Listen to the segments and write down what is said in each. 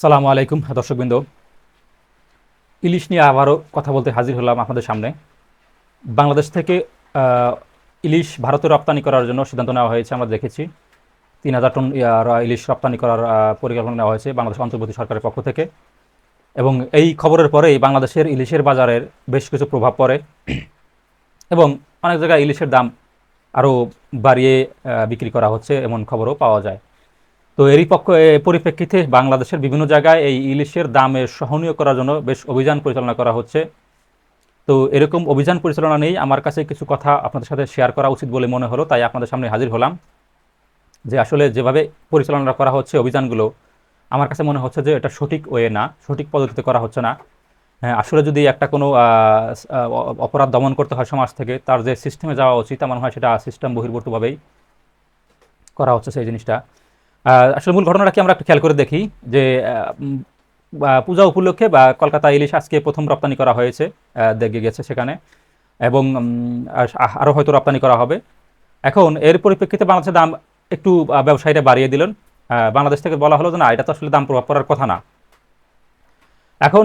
সালামু আলাইকুম, দর্শকবৃন্দ। ইলিশ নিয়ে আবারও কথা বলতে হাজির হলাম আপনাদের সামনে। বাংলাদেশ থেকে ইলিশ ভারতে রপ্তানি করার জন্য সিদ্ধান্ত নেওয়া হয়েছে, আমরা দেখেছি। তিন হাজার টন ইলিশ রপ্তানি করার পরিকল্পনা নেওয়া হয়েছে বাংলাদেশ অন্তর্বর্তী সরকারের পক্ষ থেকে। এবং এই খবরের পরেই বাংলাদেশের ইলিশের বাজারের বেশ কিছু প্রভাব পড়ে। এবং অনেক জায়গায় ইলিশের দাম আরও বাড়িয়ে বিক্রি করা হচ্ছে, এমন খবরও পাওয়া যায়। তো এরই পক্ষ পরিপ্রেক্ষিতে বাংলাদেশের বিভিন্ন জায়গায় এই ইলিশের দামে সহনীয় করার জন্য বেশ অভিযান পরিচালনা করা হচ্ছে। তো এরকম অভিযান পরিচালনা নেই আমার কাছে কিছু কথা আপনাদের সাথে শেয়ার করা উচিত বলে মনে হলো তাই আপনাদের সামনে হাজির হলাম। যে আসলে যেভাবে পরিচালনা করা হচ্ছে অভিযানগুলো আমার কাছে মনে হচ্ছে যে এটা সঠিক ওয়ে না সঠিক পদ্ধতিতে করা হচ্ছে না। হ্যাঁ, আসলে যদি একটা কোনো অপরাধ দমন করতে হয় সমাজ থেকে তার যে সিস্টেমে যাওয়া উচিত আমার হয় সেটা সিস্টেম বহির্ভূতভাবেই করা হচ্ছে সেই জিনিসটা। আসলে মূল ঘটনাটা কি আমরা একটু খেয়াল করে দেখি যে পূজা উপলক্ষে বা কলকাতা ইলিশ আজকে প্রথম রপ্তানি করা হয়েছে দেখে গেছে সেখানে। এবং আরও হয়তো রপ্তানি করা হবে। এখন এর পরিপ্রেক্ষিতে বাংলাদেশের দাম একটু ব্যবসায়ীরা বাড়িয়ে দিলেন। বাংলাদেশ থেকে বলা হলো যে, না, এটা তো আসলে দাম প্রভাব পড়ার কথা না। এখন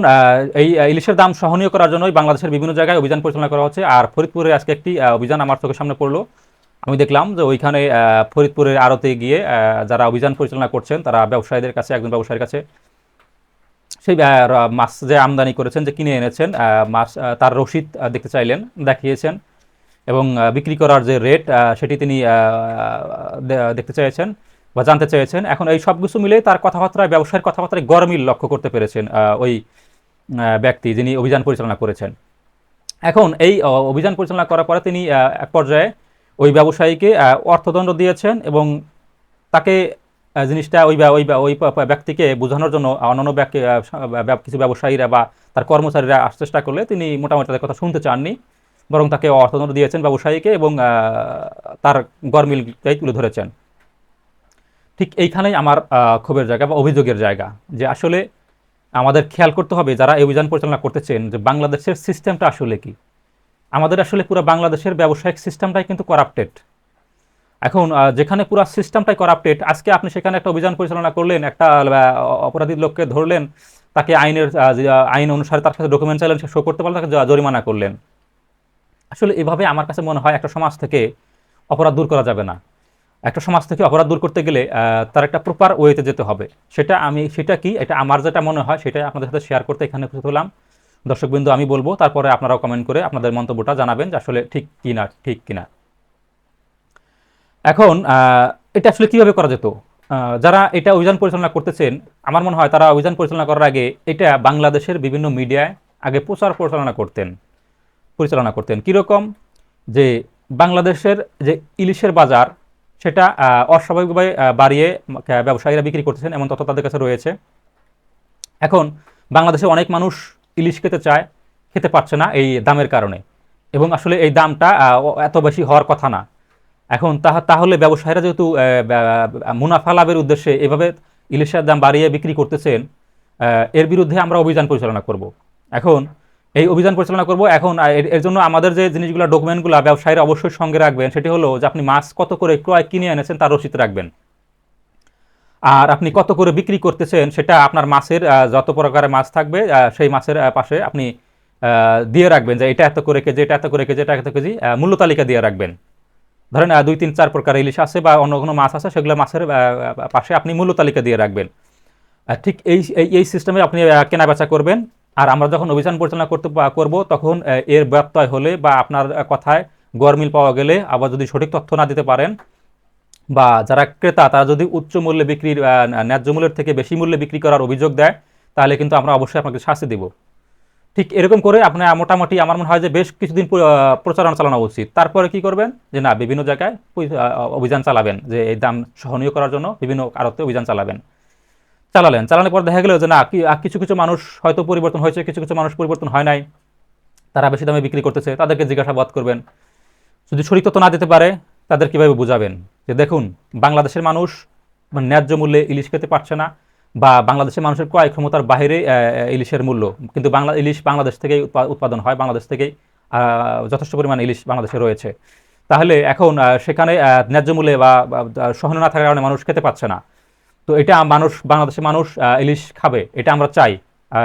এই ইলিশের দাম সহনীয় করার জন্যই বাংলাদেশের বিভিন্ন জায়গায় অভিযান পরিচালনা করা হচ্ছে। আর ফরিদপুরে আজকে একটি অভিযান আমার চোখের সামনে পড়ল। আমি দেখলাম যে ওইখানে ফরিদপুরের আড়তে গিয়ে যারা অভিযান পরিচালনা করছেন, তারা ব্যবসায়ীদের কাছে, একজন ব্যবসায়ীর কাছে সেই মাছ যে আমদানি করেছেন, যে কিনে এনেছেন মাছ তার রসিদ দেখতে চাইলেন, দেখিয়েছেন এবং বিক্রি করার যে রেট সেটি তিনি দেখতে চেয়েছেন বা জানতে চেয়েছেন। এখন এই সব কিছু মিলে তার কথাবার্তায়, ব্যবসায়ের কথাবার্তায় গরমিল লক্ষ্য করতে পেরেছেন ওই ব্যক্তি যিনি অভিযান পরিচালনা করেছেন। এখন এই অভিযান পরিচালনা করার পরে তিনি এক পর্যায়ে ওই ব্যবসায়ীকে অর্থদণ্ড দিয়েছেন এবং তাকে জিনিসটা ওই ওই ওই ব্যক্তিকে বোঝানোর জন্য অন্যান্য ব্যক্তি কিছু ব্যবসায়ীরা বা তার কর্মচারীরা আসার চেষ্টা করলে তিনি মোটামুটি তাদের কথা শুনতে চাননি, বরং তাকে অর্থদণ্ড দিয়েছেন ব্যবসায়ীকে এবং তার গরমিলটাই তুলে ধরেছেন। ঠিক এইখানেই আমার ক্ষোভের জায়গা বা অভিযোগের জায়গা যে আসলে আমাদের খেয়াল করতে হবে যারা এই অভিযান পরিচালনা করতেছেন যে বাংলাদেশের সিস্টেমটা আসলে কি। আমাদের আসলে পুরো বাংলাদেশের ব্যবসায়িক সিস্টেমটাই কিন্তু করাপ্টেড এখন যেখানে পুরো সিস্টেমটাই করাপ্টেড আজকে আপনি সেখানে একটা অভিযান পরিচালনা করলেন, একটা অপরাধী লোককে ধরলেন, তাকে আইনের আইন অনুসারে তার কাছে ডকুমেন্ট চাইলেন, সে শো করতে পারলে তাকে জরিমানা করলেন। আসলে এভাবে আমার কাছে মনে হয় একটা সমাজ থেকে অপরাধ দূর করা যাবে না। একটা সমাজ থেকে অপরাধ দূর করতে গেলে তার একটা প্রপার ওয়েতে যেতে হবে। সেটা আমি, সেটা কি? এটা আমার যেটা মনে হয় সেটা আপনাদের সাথে শেয়ার করতে এখানে হলাম। দর্শকবিন্দু, আমি বলব, তারপরে আপনারাও কমেন্ট করে আপনাদের মন্তব্যটা জানাবেন যে আসলে ঠিক কি না ঠিক কিনা। এখন এটা আসলে কীভাবে করা যেত? যারা এটা অভিযান পরিচালনা করতেছেন, আমার মনে হয় তারা অভিযান পরিচালনা করার আগে এটা বাংলাদেশের বিভিন্ন মিডিয়ায় আগে প্রচার পরিচালনা করতেন পরিচালনা করতেন। কীরকম? যে বাংলাদেশের যে ইলিশের বাজার, সেটা অস্বাভাবিকভাবে বাড়িয়ে ব্যবসায়ীরা বিক্রি করতেছেন, এমন তথ্য তাদের কাছে রয়েছে। এখন, বাংলাদেশে অনেক মানুষ ইলিশ খেতে চায়, খেতে পারছে না এই দামের কারণে। এবং আসলে এই দামটা এত বেশি হওয়ার কথা না। এখন তাহা, তাহলে ব্যবসায়ীরা যেহেতু মুনাফা লাভের উদ্দেশ্যে এভাবে ইলিশের দাম বাড়িয়ে বিক্রি করতেছেন এর বিরুদ্ধে আমরা অভিযান পরিচালনা করব। এখন এই অভিযান পরিচালনা করব। এখন এর জন্য আমাদের যে জিনিসগুলো ডকুমেন্টগুলো ব্যবসায়ীরা অবশ্যই সঙ্গে রাখবেন, সেটি হলো যে আপনি মাছ কত করে, ক্রয় কিনে এনেছেন, তার রসিদ রাখবেন। আর আপনি কত করে বিক্রি করতেছেন সেটা আপনার মাছের যত প্রকারের মাছ থাকবে সেই মাছের পাশে আপনি দিয়ে রাখবেন যে এটা এত করে কেজি, এটা এত করে কেজি, এটা এত কেজি মূল্য তালিকা দিয়ে রাখবেন। ধরেন দুই, তিন, চার প্রকার ইলিশ আছে বা অন্য কোনো মাছ আছে, সেগুলো মাছের পাশে আপনি মূল্য তালিকা দিয়ে রাখবেন। ঠিক এই এই সিস্টেমে আপনি কেনা বেচা করবেন। আর আমরা যখন অভিযান পরিচালনা করতে করব, তখন এর ব্যত্যয় হলে বা আপনার কথায় গরমিল পাওয়া গেলে আবার যদি সঠিক তথ্য না দিতে পারেন বা যারা ক্রেতা, তারা যদি উচ্চ মূল্যে বিক্রির ন্যায্য মূল্যের থেকে বেশি মূল্যে বিক্রি করার অভিযোগ দেয়, তাহলে কিন্তু আমরা অবশ্যই আপনাকে শাস্তি দেব। ঠিক এরকম করে আপনার মোটামুটি আমার মনে হয় যে বেশ কিছুদিন প্রচারণা চালানো উচিত। তারপরে কি করবেন? যে না, বিভিন্ন জায়গায় অভিযান চালাবেন, যে এই দাম সহনীয় করার জন্য বিভিন্ন আড়তে অভিযান চালাবেন। চালালেন। চালানোর পর দেখা গেল যে না কিছু কিছু মানুষ হয়তো পরিবর্তন হয়েছে, কিছু কিছু মানুষ পরিবর্তন হয় নাই। তারা বেশি দামে বিক্রি করতেছে, তাদেরকে জিজ্ঞাসাবাদ করবেন। যদি শরীর তথ্য না দিতে পারে তাদের কীভাবে বোঝাবেন? যে দেখুন, বাংলাদেশের মানুষ মানে ন্যায্য মূল্যে ইলিশ খেতে পারছে না বা বাংলাদেশের মানুষের ক্রয় ক্ষমতার বাইরে ইলিশের মূল্য। কিন্তু বাংলা, ইলিশ বাংলাদেশ থেকেই উৎপা- উৎপাদন হয়, বাংলাদেশ থেকেই যথেষ্ট পরিমাণে ইলিশ বাংলাদেশে রয়েছে। তাহলে এখন সেখানে ন্যায্য মূল্যে বা সহন না থাকার কারণে মানুষ খেতে পাচ্ছে না। তো এটা মানুষ, বাংলাদেশের মানুষ ইলিশ খাবে, এটা আমরা চাই।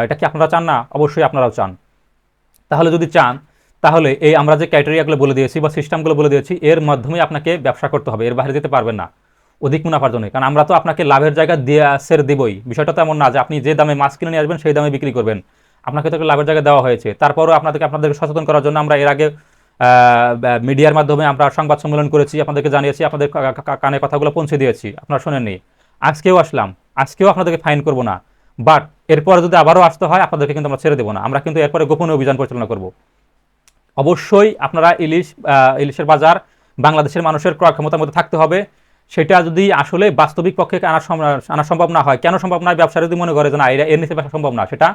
এটা কি আপনারা চান না? অবশ্যই আপনারাও চান। তাহলে যদি চান তাহলে এই আমরা যে ক্রাইটেরিয়াগুলো বলে দিয়েছি বা সিস্টেমগুলো বলে দিয়েছি, এর মাধ্যমে আপনাকে ব্যবসা করতে হবে। এর বাইরে যেতে পারবেন না। অধিক মুনাফার জন্য কারণ আমরা তো আপনাকে লাভের জায়গা দিয়ে সের দেবই। বিষয়টা তো এমন না যে আপনি যে দামে মাছ কিনে নিয়ে আসবেন, সেই দামে বিক্রি করবেন। আপনাকে তো লাভের জায়গা দেওয়া হয়েছে। তারপরও আপনাদেরকে আপনাদেরকে সচেতন করার জন্য আমরা এর আগে মিডিয়ার মাধ্যমে আমরা সংবাদ সম্মেলন করেছি, আপনাদেরকে জানিয়েছি, আপনাদের কানে কথাগুলো পৌঁছে দিয়েছি। আপনারা শোনেননি। আজকেও আসলাম। আজকেও আপনাদেরকে ফাইন করব না। বাট এরপরে যদি আবারও আসতে হয়, আপনাদেরকে কিন্তু আমরা ছেড়ে দেবো না। আমরা কিন্তু এরপরে গোপনে অভিযান পরিচালনা করব। অবশ্যই আপনারা ইলিশ ইলিশের বাজার বাংলাদেশের মানুষের ক্রয় ক্ষমতার মধ্যে থাকতে হবে। সেটা যদি আসলে বাস্তবিক পক্ষে আনা আনা সম্ভব না হয় কেন সম্ভব নয় ব্যবসা যদি মনে করে যে না এর নিচে ব্যবসা সম্ভব না সেটা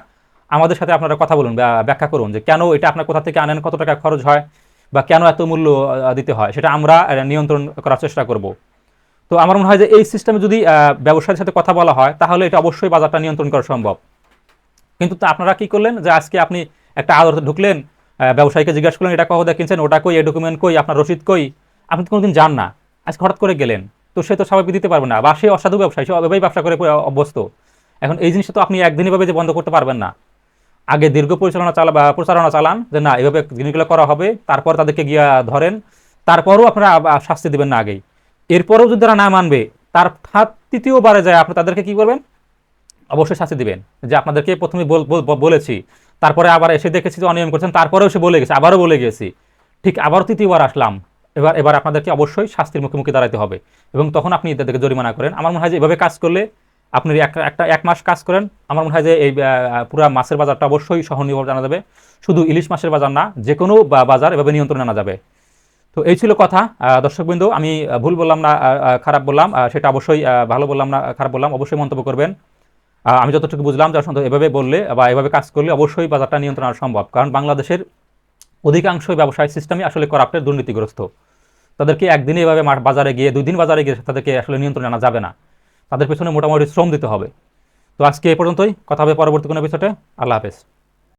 আমাদের সাথে আপনারা কথা বলুন ব্যাখ্যা করুন যে কেন এটা আপনার কোথা থেকে আনেন কত টাকা খরচ হয় বা কেন এত মূল্য দিতে হয় সেটা আমরা নিয়ন্ত্রণ করার চেষ্টা করব। তো আমার মনে হয় যে এই সিস্টেমে যদি আহ, ব্যবসায়ীর সাথে কথা বলা হয় তাহলে এটা অবশ্যই বাজারটা নিয়ন্ত্রণ করা সম্ভব। কিন্তু আপনারা কি করলেন? যে আজকে আপনি একটা আদালতে ঢুকলেন ব্যবসায়ীকে জিজ্ঞাসা করলেন, এটা কখন কিনছেন ওটা কই? এই ডকুমেন্ট কই? আপনার রসিদ কই? আপনি তো কোনোদিন যান না। আজকে হঠাৎ করে গেলেন। তো সে তো স্বাভাবিক দিতে পারবে না। বা সে অসাধু ব্যবসায়ী, সে এভাবেই ব্যবসা করে অভ্যস্ত। এখন এই জিনিসটা তো আপনি একদিনই ভাবে যে বন্ধ করতে পারবেন না। আগে দীর্ঘ পরিচালনা চালা, বা প্রচারণা চালান যে না, এভাবে জিনিসগুলো করা হবে। তারপর তাদেরকে গিয়া ধরেন। তারপরও আপনারা শাস্তি দিবেন না আগেই। এরপরেও যদি তারা না মানবে, তার তৃতীয়বারে যায় আপনি তাদেরকে কি করবেন অবশ্যই শাস্তি দিবেন। যে আপনাদেরকে প্রথমে বল- বল- বল- বলেছি তারপরে আবার এসে দেখেছি যে অনিয়ম করছেন, তারপরেও সে বলে গেছে, আবারও বলে গেছি। ঠিক আবারও তৃতীয়বার আসলাম। এবার এবার আপনাদেরকে অবশ্যই শাস্তির মুখোমুখি দাঁড়াতে হবে। এবং তখন আপনি তাদেরকে জরিমানা করেন। আমার মনে হয় যে এভাবে কাজ করলে আপনি একটা, এক মাস কাজ করেন। আমার মনে হয় যে এই পুরো মাছের বাজারটা অবশ্যই সহনীয়ভাবে জানা যাবে। শুধু ইলিশ মাছের বাজার না, যে কোনো বাজার এভাবে নিয়ন্ত্রণে আনা যাবে। তো এই ছিল কথা। দর্শকবৃন্দ আমি ভুল বললাম না খারাপ বললাম। সেটা অবশ্যই ভালো বললাম না, খারাপ বললাম। অবশ্যই মন্তব্য করবেন। আমি যতটুকু বুঝলাম যে আসলে এভাবে বললে বা এভাবে কাজ করলে অবশ্যই বাজারটা নিয়ন্ত্রণ আনা সম্ভব। কারণ বাংলাদেশের অধিকাংশ ব্যবসায় সিস্টেমই আসলে করাপ্টের দুর্নীতিগ্রস্ত। তাদেরকে একদিনে এভাবে বাজারে গিয়ে, দুই দিন বাজারে গিয়ে তাদেরকে আসলে নিয়ন্ত্রণ আনা যাবে না। তাদের পেছনে মোটামুটি শ্রম দিতে হবে। তো আজকে এ পর্যন্তই। কথা হবে পরবর্তী কোনো বিষয়টা আল্লাহ হাফেজ।